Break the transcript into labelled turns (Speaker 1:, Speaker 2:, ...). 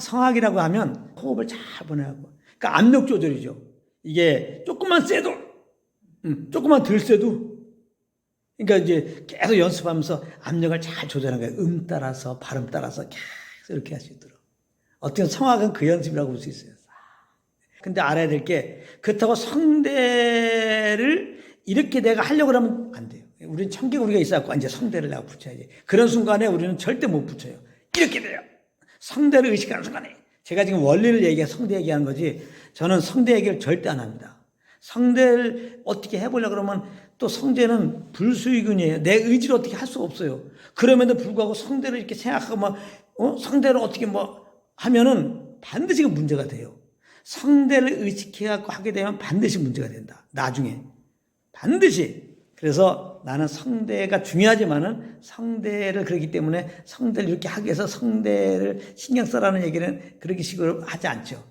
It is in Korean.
Speaker 1: 성악이라고 하면 호흡을 잘 보내고 그러니까 압력 조절이죠. 이게 조금만 세도 음, 조금만 덜 세도 그러니까 이제 계속 연습하면서 압력을 잘 조절하는 거예요. 음 따라서 발음 따라서 계속 이렇게 할 수 있도록. 어떻게 성악은 그 연습이라고 볼 수 있어요. 근데 알아야 될 게 그렇다고 성대를 이렇게 내가 하려고 하면 안 돼요. 우리는 청개구리가 있어갖고 이제 성대를 내가 붙여야지. 그런 순간에 우리는 절대 못 붙여요. 이렇게 돼요. 성대를 의식하는 순간에. 제가 지금 원리를 얘기해 성대 얘기하는 거지 저는 성대 얘기를 절대 안 합니다. 성대를 어떻게 해보려고 그러면 또 성대는 불수의근이에요. 내 의지로 어떻게 할 수가 없어요. 그럼에도 불구하고 성대를 이렇게 생각하고 막, 어? 성대를 어떻게 뭐 하면은 반드시 그 문제가 돼요. 성대를 의식해갖고 하게 되면 반드시 문제가 된다. 나중에. 반드시. 그래서 나는 성대가 중요하지만은 성대를 그렇기 때문에 성대를 이렇게 하기 위해서 성대를 신경 써라는 얘기는 그렇게 식으로 하지 않죠.